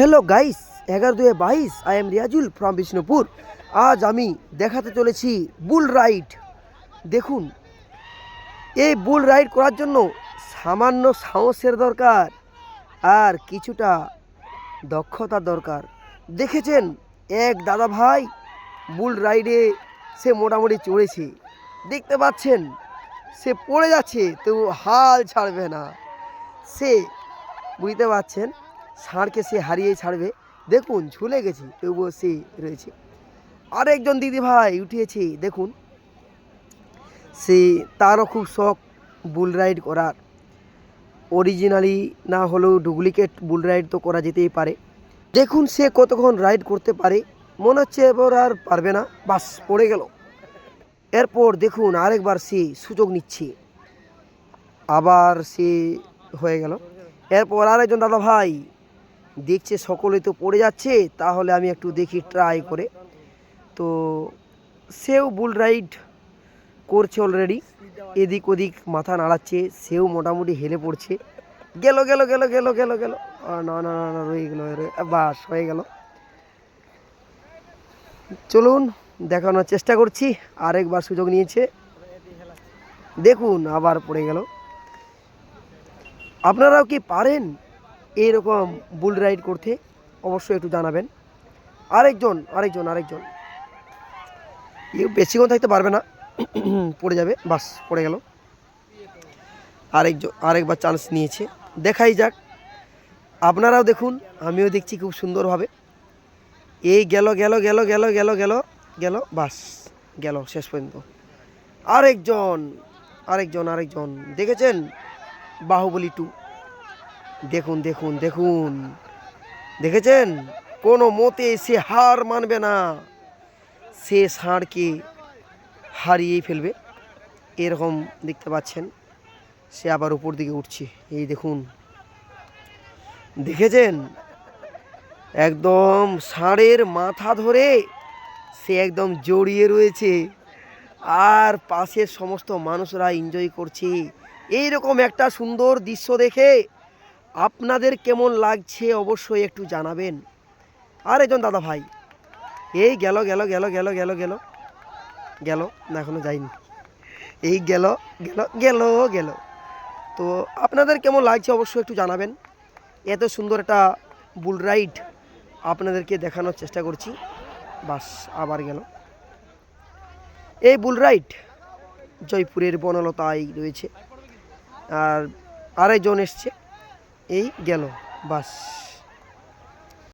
Hello guys এগারো দুয়ে বাইশ I am Riazul from Bishnupur আজ আমি দেখাতে চলেছি বুল রাইড দেখুন, এই বুল রাইড করার জন্য সামান্য সাহসের দরকার আর কিছুটা দক্ষতার দরকার। দেখেছেন, এক দাদা ভাই বুল রাইডে সে মোটামুটি চড়েছে। দেখতে পাচ্ছেন, সে পড়ে যাচ্ছে, তবু হাল ছাড়বে না। সে, বুঝতে পারছেন? ষাঁড়কে সে হারিয়ে ছাড়বে। দেখুন, ঝুলে গেছে তবুও সে রয়েছে। আরেকজন দিদি ভাই উঠিয়েছে, দেখুন। সে তারও খুব শখ, বুল রাইড করার। অরিজিনালি না হলেও ডুপ্লিকেট বুল রাইড তো করা যেতেই পারে। দেখুন, সে কতক্ষণ রাইড করতে পারে। মনে হচ্ছে এবার আর পারবে না। বাস, পড়ে গেল। এরপর দেখুন, আরেকবার সে সুযোগ নিচ্ছে। আবার সে হয়ে গেল। এরপর আরেকজন দাদা ভাই দেখছে সকলে তো পড়ে যাচ্ছে, তাহলে আমি একটু দেখি ট্রাই করে। তো সেও বুল রাইড করছে অলরেডি এদিক ওদিক মাথা নাড়াচ্ছে, সেও মোটামুটি হেলে পড়ছে। গেল গেল গেল গেল গেল গেল। না না না না, রয়ে গেল বাস, হয়ে গেল। চলুন, দেখানোর চেষ্টা করছি, আরেকবার সুযোগ নিয়েছে। দেখুন, আবার পড়ে গেল। আপনারাও কি পারেন? এরকম বুল রাইড করতে অবশ্যই একটু জানাবেন। আরেকজন আরেকজন আরেকজন। ইউ বেশিক্ষণ থাকতে পারবে না। পড়ে যাবে, বাস, পড়ে গেল। আরেকজন, আরেকবার চান্স নিয়েছে। দেখাই যাক। আপনারাও দেখুন, আমিও দেখছি খুব সুন্দরভাবে এই গেল গেল গেল গেল গেল গেল গেল, বাস, গেল শেষ পর্যন্ত। আরেকজন আরেকজন আরেকজন। দেখেছেন? বাহুবলী টু দেখুন দেখুন দেখুন। দেখেছেন? কোনো মতে সে হার মানবে না। সে ষাঁড়কে হারিয়ে ফেলবে। এরকম দেখতে পাচ্ছেন, সে আবার উপর দিকে উঠছে। এই দেখুন। দেখেছেন? একদম ষাঁড়ের মাথা ধরে সে একদম জড়িয়ে রয়েছে। আর পাশের সমস্ত মানুষরা এনজয় করছে। এই রকম একটা সুন্দর দৃশ্য দেখে আপনাদের কেমন লাগছে অবশ্যই একটু জানাবেন। আর একজন দাদা ভাই, এই গেল গেল গেল গেল গেল গেল গেল, না, এখনও যায়নি। এই গেল গেল গেল গেল। তো আপনাদের কেমন লাগছে অবশ্যই একটু জানাবেন। এত সুন্দর একটা বুল রাইড আপনাদেরকে দেখানোর চেষ্টা করছি। বাস, আবার গেল। এই বুল রাইড জয়পুরের বনলতায় রয়েছে। আর আরেকজন এসছে। এই গেল বাস।